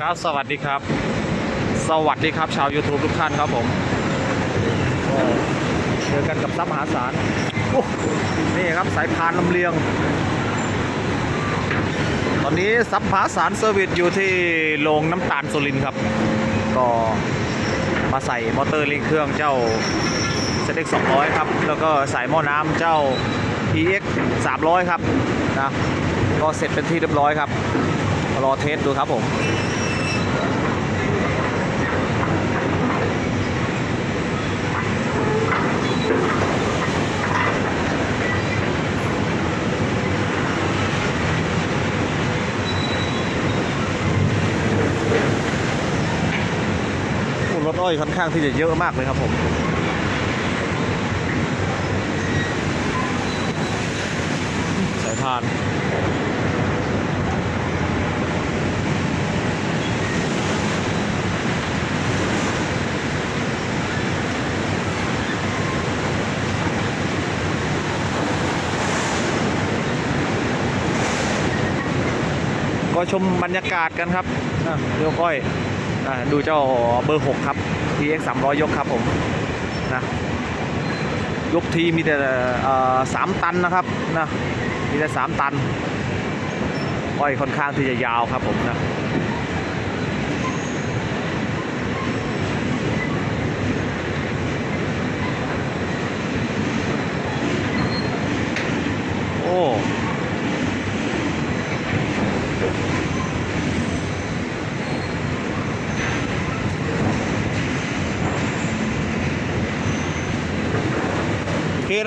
ครับสวัสดีครับ สวัสดีครับชาว YouTube ทุกท่านครับผมเจอกันกับซับมหาศาลนี่ครับสายพานลำเลียง ตอนนี้ซับมหาศาลเซอร์วิสอยู่ที่โรงน้ำตาลสุรินครับ ก็มาใส่มอเตอร์เร่งเครื่องเจ้า ZX 200 ครับ แล้วก็ใส่หม้อน้ำเจ้า EX 300 ครับนะก็เสร็จเป็นที่เรียบร้อยครับ รอเทสดูครับผม โอ้อยค่อนข้างที่จะเยอะมากเลยครับผมสายพานก็ชมบรรยากาศกันครับเดี๋ยวก้อย ดูเจ้าเบอร์ 6 ครับ TX 300 ยกครับผมนะยกทีมีแต่สามตันนะครับนะมีแต่สามตันอ้อยค่อนข้างที่จะยาวครับผมนะโอ้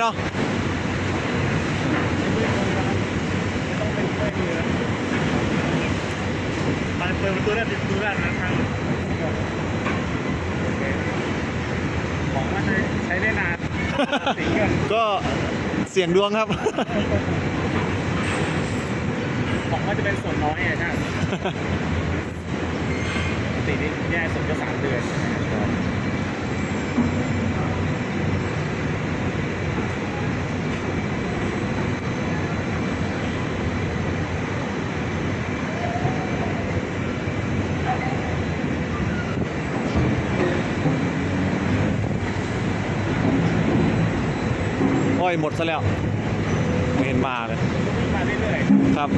เนาะเปิดประตูได้ปิดประตูได้นะครับของมันใช้ได้นานสีเงินก็เสี่ยงดวงครับ ของมันจะเป็นส่วนน้อยไงท่านปกตินี่แย่สุดก็สามเดือน หมดซะแล้วไม่เห็นมาเลยมาเรื่อยครับ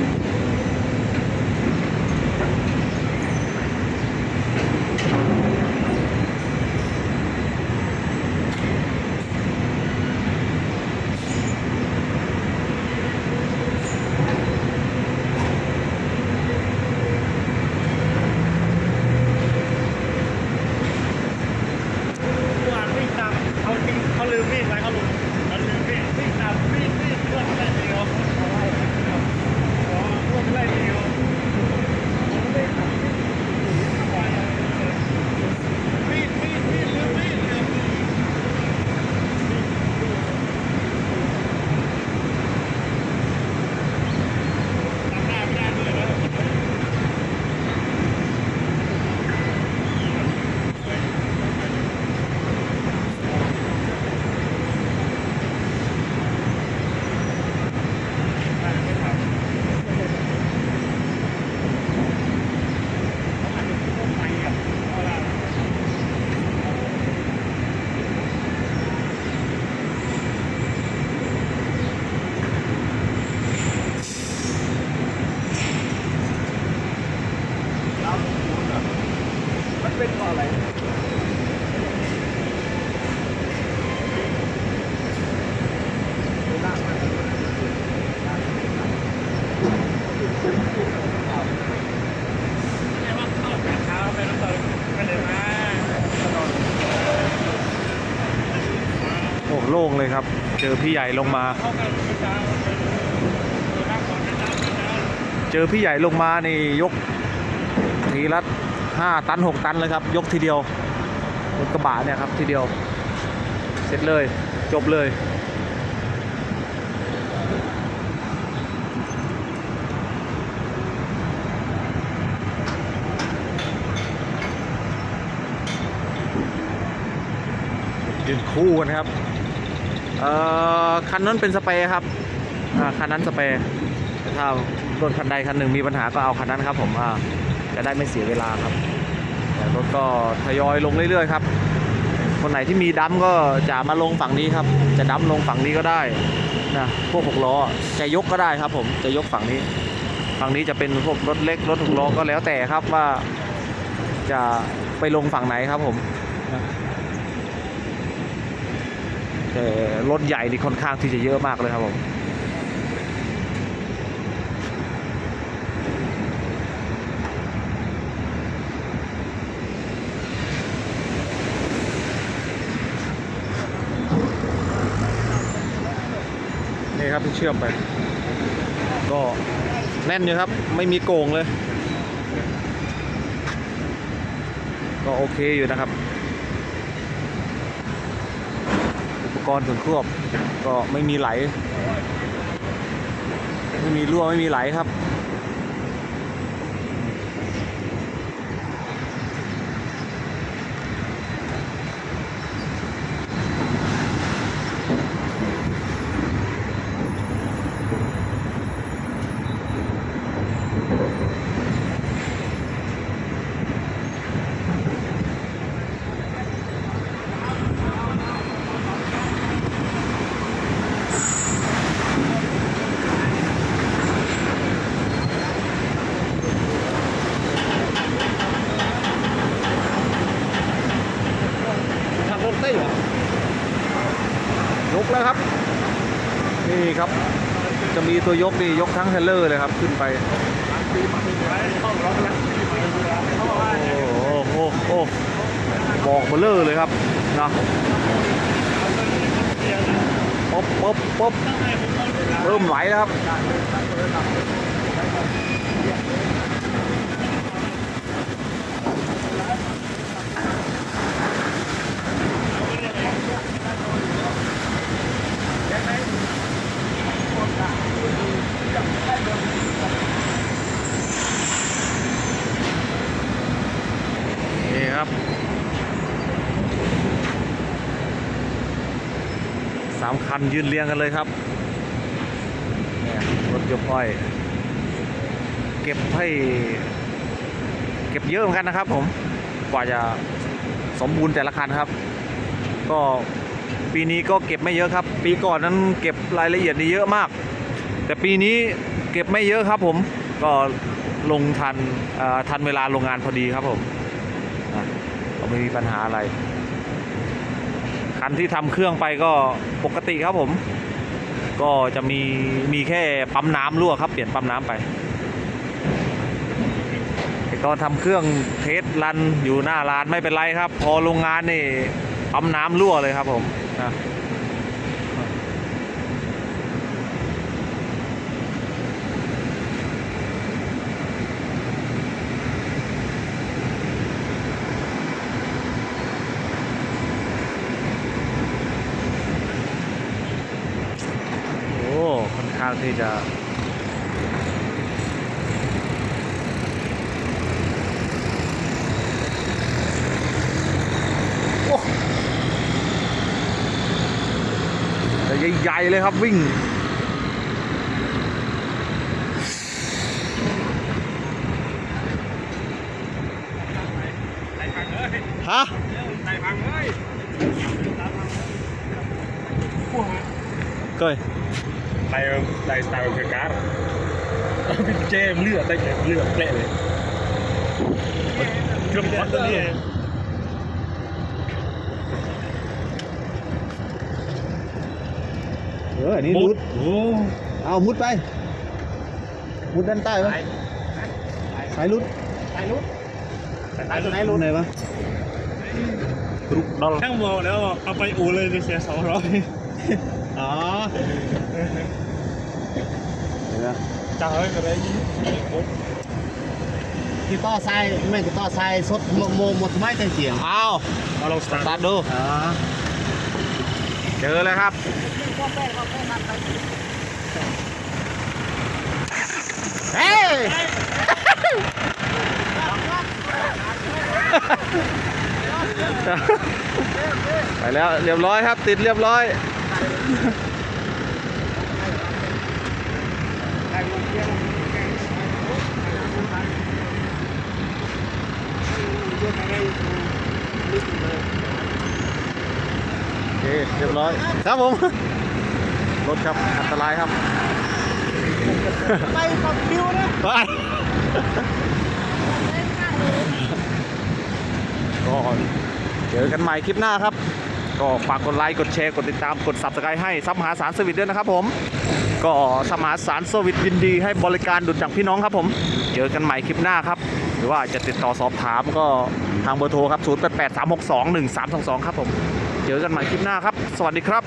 เป็นต่ออะไรโอ้โล่งเลยครับ เจอพี่ใหญ่ลงมา เจอพี่ใหญ่ลงมานี่ยกนีรัด 5 ตัน 6 ตันเลยครับ ยกทีเดียวรถกระบะเนี่ยครับทีเดียว เสร็จเลยจบเลยยืนคู่กันครับ เอ่อ คันนั้นเป็นสเปร์ครับคันนั้นสเปรถ้ารถคันใดคันหนึ่งมีปัญหาก็เอาคันนั้นครับผม อ่า จะได้ไม่เสียเวลาครับแต่รถก็ทยอยลงเรื่อยๆครับ คนไหนที่มีดัมก็จะมาลงฝั่งนี้ครับ จะดัมลงฝั่งนี้ก็ได้นะพวกหกล้อจะยกก็ได้ครับ ผมจะยกฝั่งนี้ ฝั่งนี้จะเป็นพวกรถเล็กรถหกล้อก็แล้วแต่ครับว่าจะไปลงฝั่งไหนครับผมแต่รถใหญ่นี่ค่อนข้างที่จะเยอะมากเลยครับผม นี่ครับที่เชื่อมไป ก็แน่นอยู่ครับ ไม่มีโกงเลย ก็โอเคอยู่นะครับ อุปกรณ์ส่วนควบก็ไม่มีไหล ไม่มีรั่วไม่มีไหลครับขับรถได้เหรอยกแล้วครับ นี่ครับ จะมีตัวยกนี่ยกทั้งเทเลอร์เลยครับ ขึ้นไปโอ้โหโอ้บอกเบลเลอร์เลยครับนะป๊บป๊บป๊บเริ่มไหลแล้วครับ สามคันยืนเรียงกันเลยครับเนี่ยรถยกอ้อย เก็บให้ เก็บเยอะเหมือนกันนะครับ ผมกว่าจะสมบูรณ์แต่ละคันครับ ก็ปีนี้ก็เก็บไม่เยอะครับ ปีก่อนนั้นเก็บรายละเอียดนี่เยอะมาก แต่ปีนี้เก็บไม่เยอะครับ ผมก็ลงทันทันเวลาโรงงานพอดีครับผมก็ไม่มีปัญหาอะไร คันที่ทำเครื่องไปก็ปกติครับผม ก็จะมีมีแค่ปั๊มน้ำรั่วครับ เปลี่ยนปั๊มน้ำไปไอตอนทำเครื่องเทสรันอยู่หน้าร้านไม่เป็นไรครับ พอโรงงานนี่ปั๊มน้ำรั่วเลยครับผมนะโอ้ค่อนข้างที่จะโอ้แต่ใหญ่ๆเลยครับวิ่งไต่พังเอ้ยฮะไต่พังเอ้ยเก้ย ไต่ไต่สไตล์เป็นการ์ดเป็นเจมเลือดได้ไงเลือดเละเลยเครื่องพัดตัวนี้เอออันนี้มุมุดดโอ้เอามุดไปมุดด้านไหมสายรุดไรยิ่งกแล้อไปอู่เลยจะเห้อยอ๋อเห็นไหมจ่ายอะไรนี่ที่ต่อทรายไม่ก็ต่อทรายสดโมโมหมดไม้แต่เสียงเอาเอาลองสตาร์ทตดู เจอเลยครับเฮ้ยไปแล้วเรียบร้อยครับ ติดเรียบร้อย เรถอะไรลึกเลย โอเคเรียบร้อย ครับผม รถครับอันตรายครับ ไปฝักคิวนะไปก็เจอกันใหม่คลิปหน้าครับ ก็ฝากกดไลค์กดแชร์กดติดตามกด subscribe ให้ซับมหาสารสวิตด้วยนะครับผม ก็ซัมหาสารสวิตยินดีให้บริการดุจจากพี่น้องครับผมเจอกันใหม่คลิปหน้าครับ หรือว่าจะติดต่อสอบถามก็ทางเบอร์โทรครับ 0 8 8 3 6 2 1 3 2 2 ครับผม เจอกันใหม่คลิปหน้าครับ สวัสดีครับ